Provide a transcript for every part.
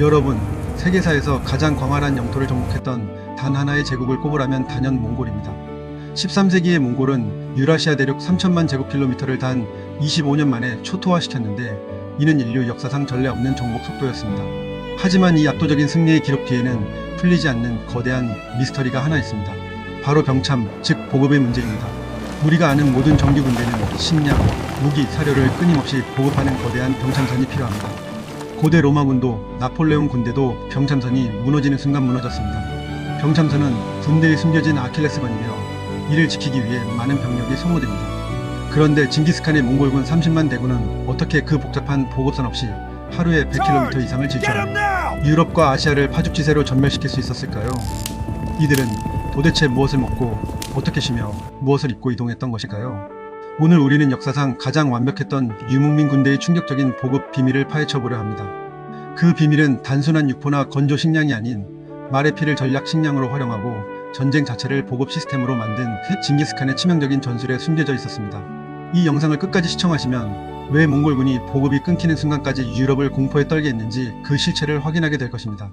여러분, 세계사에서 가장 광활한 영토를 정복했던 단 하나의 제국을 꼽으라면 단연 몽골입니다. 13세기의 몽골은 유라시아 대륙 3천만 제곱킬로미터를 단 25년 만에 초토화시켰는데 이는 인류 역사상 전례 없는 정복 속도였습니다. 하지만 이 압도적인 승리의 기록 뒤에는 풀리지 않는 거대한 미스터리가 하나 있습니다. 바로 병참, 즉 보급의 문제입니다. 우리가 아는 모든 정규 군대는 식량, 무기, 사료를 끊임없이 보급하는 거대한 병참선이 필요합니다. 고대 로마 군도 나폴레옹 군대도 병참선이 무너지는 순간 무너졌습니다. 병참선은 군대에 숨겨진 아킬레스건이며 이를 지키기 위해 많은 병력이 소모됩니다. 그런데 징기스칸의 몽골군 30만 대군은 어떻게 그 복잡한 보급선 없이 하루에 100km 이상을 질주하며 유럽과 아시아를 파죽지세로 전멸시킬 수 있었을까요? 이들은 도대체 무엇을 먹고 어떻게 쉬며 무엇을 입고 이동했던 것일까요? 오늘 우리는 역사상 가장 완벽했던 유목민 군대의 충격적인 보급 비밀을 파헤쳐 보려 합니다. 그 비밀은 단순한 육포나 건조 식량이 아닌 말의 피를 전략 식량으로 활용하고 전쟁 자체를 보급 시스템으로 만든 징기스칸의 치명적인 전술에 숨겨져 있었습니다. 이 영상을 끝까지 시청하시면 왜 몽골군이 보급이 끊기는 순간까지 유럽을 공포에 떨게 했는지 그 실체를 확인하게 될 것입니다.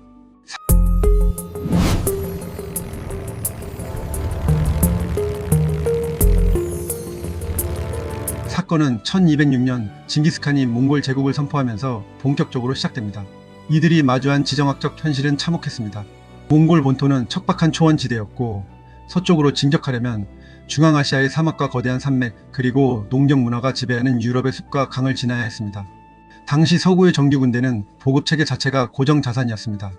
사건은 1206년 징기스칸이 몽골 제국을 선포하면서 본격적으로 시작됩니다. 이들이 마주한 지정학적 현실은 참혹했습니다. 몽골 본토는 척박한 초원지대였고 서쪽으로 진격하려면 중앙아시아의 사막과 거대한 산맥 그리고 농경 문화가 지배하는 유럽의 숲과 강을 지나야 했습니다. 당시 서구의 정규 군대는 보급 체계 자체가 고정 자산이었습니다.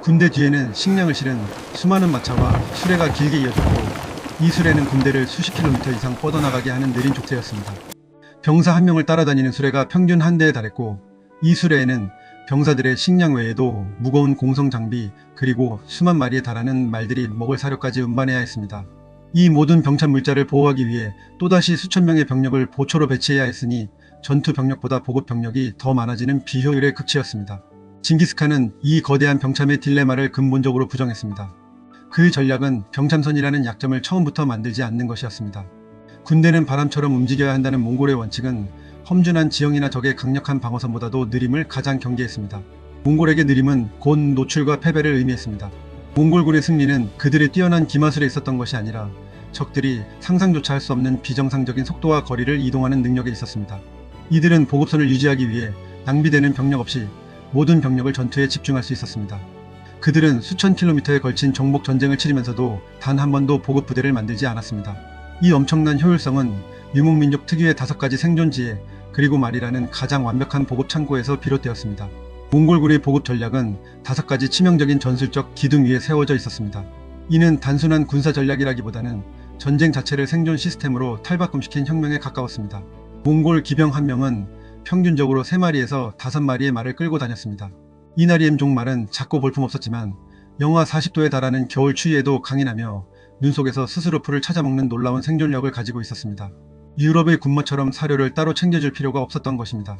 군대 뒤에는 식량을 실은 수많은 마차와 수레가 길게 이어졌고 이 수레는 군대를 수십 킬로미터 이상 뻗어나가게 하는 느린 족쇄였습니다. 병사 한 명을 따라다니는 수레가 평균 한 대에 달했고 이 수레에는 병사들의 식량 외에도 무거운 공성 장비 그리고 수만 마리에 달하는 말들이 먹을 사료까지 운반해야 했습니다. 이 모든 병참 물자를 보호하기 위해 또다시 수천 명의 병력을 보초로 배치해야 했으니 전투 병력보다 보급 병력이 더 많아지는 비효율의 극치였습니다. 징기스칸은 이 거대한 병참의 딜레마를 근본적으로 부정했습니다. 그 전략은 병참선이라는 약점을 처음부터 만들지 않는 것이었습니다. 군대는 바람처럼 움직여야 한다는 몽골의 원칙은 험준한 지형이나 적의 강력한 방어선보다도 느림을 가장 경계했습니다. 몽골에게 느림은 곧 노출과 패배를 의미했습니다. 몽골군의 승리는 그들의 뛰어난 기마술에 있었던 것이 아니라 적들이 상상조차 할 수 없는 비정상적인 속도와 거리를 이동하는 능력에 있었습니다. 이들은 보급선을 유지하기 위해 낭비되는 병력 없이 모든 병력을 전투에 집중할 수 있었습니다. 그들은 수천 킬로미터에 걸친 정복 전쟁을 치르면서도 단 한 번도 보급 부대를 만들지 않았습니다. 이 엄청난 효율성은 유목민족 특유의 다섯 가지 생존 지혜 그리고 말이라는 가장 완벽한 보급 창고에서 비롯되었습니다. 몽골군의 보급 전략은 다섯 가지 치명적인 전술적 기둥 위에 세워져 있었습니다. 이는 단순한 군사 전략이라기보다는 전쟁 자체를 생존 시스템으로 탈바꿈시킨 혁명에 가까웠습니다. 몽골 기병 한 명은 평균적으로 3마리에서 5마리의 말을 끌고 다녔습니다. 이나리엠 종 말은 작고 볼품없었지만 영하 40도에 달하는 겨울 추위에도 강인하며 눈 속에서 스스로 풀을 찾아먹는 놀라운 생존력을 가지고 있었습니다. 유럽의 군마처럼 사료를 따로 챙겨줄 필요가 없었던 것입니다.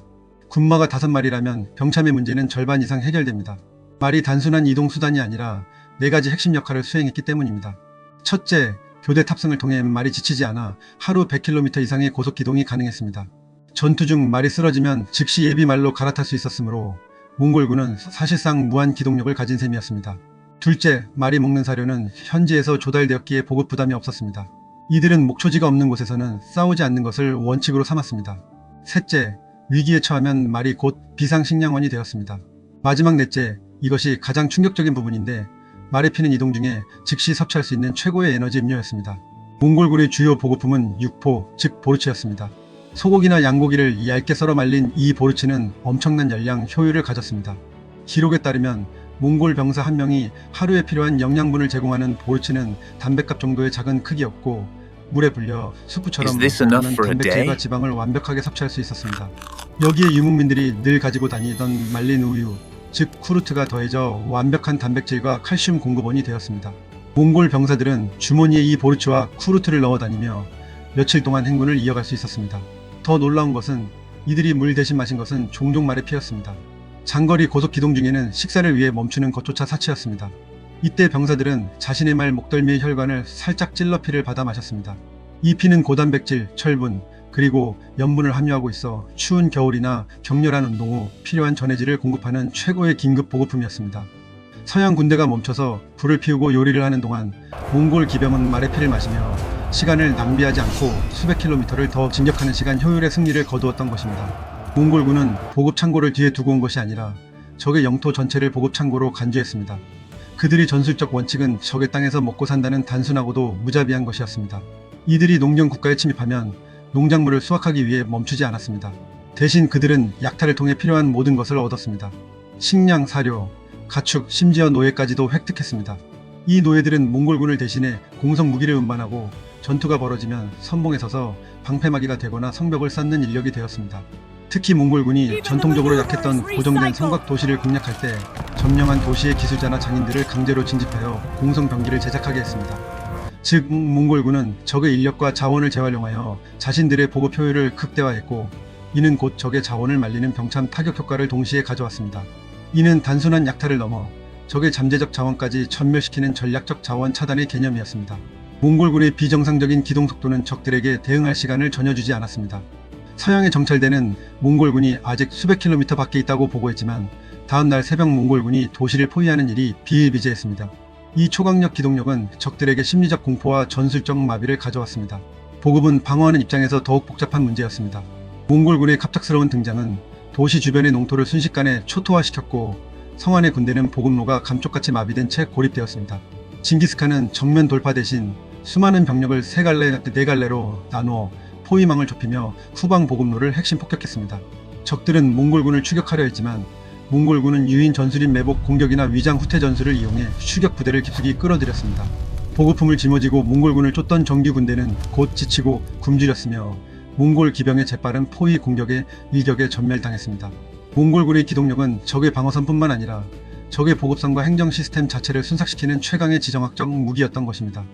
군마가 다섯 마리라면 병참의 문제는 절반 이상 해결됩니다. 말이 단순한 이동 수단이 아니라 네 가지 핵심 역할을 수행했기 때문입니다. 첫째, 교대 탑승을 통해 말이 지치지 않아 하루 100km 이상의 고속 기동이 가능했습니다. 전투 중 말이 쓰러지면 즉시 예비 말로 갈아탈 수 있었으므로 몽골군은 사실상 무한 기동력을 가진 셈이었습니다. 둘째, 말이 먹는 사료는 현지에서 조달되었기에 보급 부담이 없었습니다. 이들은 목초지가 없는 곳에서는 싸우지 않는 것을 원칙으로 삼았습니다. 셋째, 위기에 처하면 말이 곧 비상식량원이 되었습니다. 마지막 넷째, 이것이 가장 충격적인 부분인데 말에 피는 이동 중에 즉시 섭취할 수 있는 최고의 에너지 음료였습니다. 몽골군의 주요 보급품은 육포, 즉 보르치였습니다. 소고기나 양고기를 얇게 썰어 말린 이 보르치는 엄청난 열량 효율을 가졌습니다. 기록에 따르면 몽골 병사 한 명이 하루에 필요한 영양분을 제공하는 보르치는 담배값 정도의 작은 크기였고 물에 불려 수프처럼 단백질과? 지방을 완벽하게 섭취할 수 있었습니다. 여기에 유목민들이 늘 가지고 다니던 말린 우유, 즉 쿠르트가 더해져 완벽한 단백질과 칼슘 공급원이 되었습니다. 몽골 병사들은 주머니에 이 보르치와 쿠르트를 넣어 다니며 며칠 동안 행군을 이어갈 수 있었습니다. 더 놀라운 것은 이들이 물 대신 마신 것은 종종 말의 피였습니다. 장거리 고속 기동 중에는 식사를 위해 멈추는 것조차 사치였습니다. 이때 병사들은 자신의 말 목덜미의 혈관을 살짝 찔러 피를 받아 마셨습니다. 이 피는 고단백질, 철분, 그리고 염분을 함유하고 있어 추운 겨울이나 격렬한 운동 후 필요한 전해질을 공급하는 최고의 긴급 보급품이었습니다. 서양 군대가 멈춰서 불을 피우고 요리를 하는 동안 몽골 기병은 말의 피를 마시며 시간을 낭비하지 않고 수백 킬로미터를 더 진격하는 시간 효율의 승리를 거두었던 것입니다. 몽골군은 보급 창고를 뒤에 두고 온 것이 아니라 적의 영토 전체를 보급 창고로 간주했습니다. 그들이 전술적 원칙은 적의 땅에서 먹고 산다는 단순하고도 무자비한 것이었습니다. 이들이 농경 국가에 침입하면 농작물을 수확하기 위해 멈추지 않았습니다. 대신 그들은 약탈을 통해 필요한 모든 것을 얻었습니다. 식량, 사료, 가축, 심지어 노예까지도 획득했습니다. 이 노예들은 몽골군을 대신해 공성 무기를 운반하고 전투가 벌어지면 선봉에 서서 방패막이가 되거나 성벽을 쌓는 인력이 되었습니다. 특히 몽골군이 전통적으로 약했던 고정된 성곽 도시를 공략할 때 점령한 도시의 기술자나 장인들을 강제로 진집하여 공성 병기를 제작하게 했습니다. 즉 몽골군은 적의 인력과 자원을 재활용하여 자신들의 보급 효율을 극대화했고 이는 곧 적의 자원을 말리는 병참 타격 효과를 동시에 가져왔습니다. 이는 단순한 약탈을 넘어 적의 잠재적 자원까지 전멸시키는 전략적 자원 차단의 개념이었습니다. 몽골군의 비정상적인 기동 속도는 적들에게 대응할 시간을 전혀 주지 않았습니다. 서양의 정찰대는 몽골군이 아직 수백 킬로미터 밖에 있다고 보고했지만 다음날 새벽 몽골군이 도시를 포위하는 일이 비일비재했습니다. 이 초강력 기동력은 적들에게 심리적 공포와 전술적 마비를 가져왔습니다. 보급은 방어하는 입장에서 더욱 복잡한 문제였습니다. 몽골군의 갑작스러운 등장은 도시 주변의 농토를 순식간에 초토화시켰고 성안의 군대는 보급로가 감쪽같이 마비된 채 고립되었습니다. 징기스칸은 정면 돌파 대신 수많은 병력을 세 갈래, 네 갈래로 나누어 포위망을 좁히며 후방 보급로를 핵심 폭격했습니다. 적들은 몽골군을 추격하려 했지만 몽골군은 유인 전술인 매복 공격이나 위장 후퇴 전술을 이용해 추격 부대를 깊숙이 끌어들였습니다. 보급품을 짊어지고 몽골군을 쫓던 정규 군대는 곧 지치고 굶주렸으며 몽골 기병의 재빠른 포위 공격에 일격에 전멸당했습니다. 몽골군의 기동력은 적의 방어선뿐만 아니라 적의 보급선과 행정 시스템 자체를 순삭시키는 최강의 지정학적 무기였던 것입니다.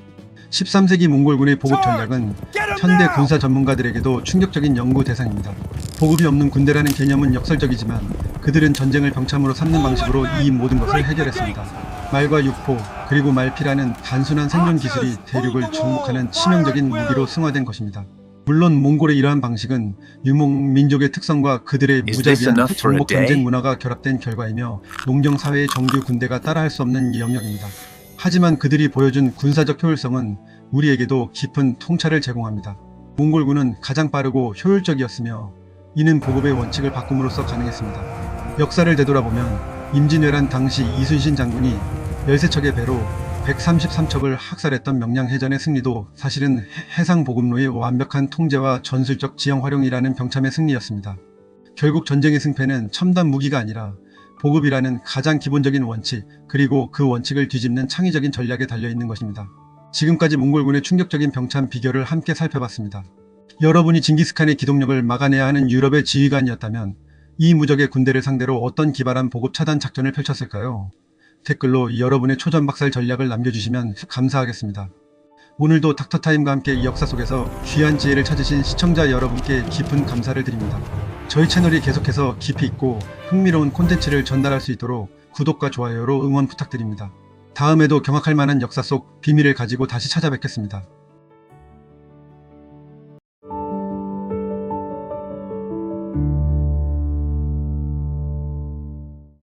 13세기 몽골군의 보급 전략은 현대 군사 전문가들에게도 충격적인 연구 대상입니다. 보급이 없는 군대라는 개념은 역설적이지만 그들은 전쟁을 병참으로 삼는 방식으로 이 모든 것을 해결했습니다. 말과 육포 그리고 말피라는 단순한 생존 기술이 대륙을 정복하는 치명적인 무기로 승화된 것입니다. 물론 몽골의 이러한 방식은 유목 민족의 특성과 그들의 무자비한 정복? 전쟁 문화가 결합된 결과이며 농경 사회의 정규 군대가 따라할 수 없는 영역입니다. 하지만 그들이 보여준 군사적 효율성은 우리에게도 깊은 통찰을 제공합니다. 몽골군은 가장 빠르고 효율적이었으며 이는 보급의 원칙을 바꿈으로써 가능했습니다. 역사를 되돌아보면 임진왜란 당시 이순신 장군이 13척의 배로 133척을 학살했던 명량해전의 승리도 사실은 해- 해상 보급로의 완벽한 통제와 전술적 지형 활용이라는 병참의 승리였습니다. 결국 전쟁의 승패는 첨단 무기가 아니라 보급이라는 가장 기본적인 원칙, 그리고 그 원칙을 뒤집는 창의적인 전략에 달려 있는 것입니다. 지금까지 몽골군의 충격적인 병참 비결을 함께 살펴봤습니다. 여러분이 징기스칸의 기동력을 막아내야 하는 유럽의 지휘관이었다면 이 무적의 군대를 상대로 어떤 기발한 보급 차단 작전을 펼쳤을까요? 댓글로 여러분의 초전박살 전략을 남겨주시면 감사하겠습니다. 오늘도 닥터타임과 함께 이 역사 속에서 귀한 지혜를 찾으신 시청자 여러분께 깊은 감사를 드립니다. 저희 채널이 계속해서 깊이 있고 흥미로운 콘텐츠를 전달할 수 있도록 구독과 좋아요로 응원 부탁드립니다. 다음에도 경악할 만한 역사 속 비밀을 가지고 다시 찾아뵙겠습니다.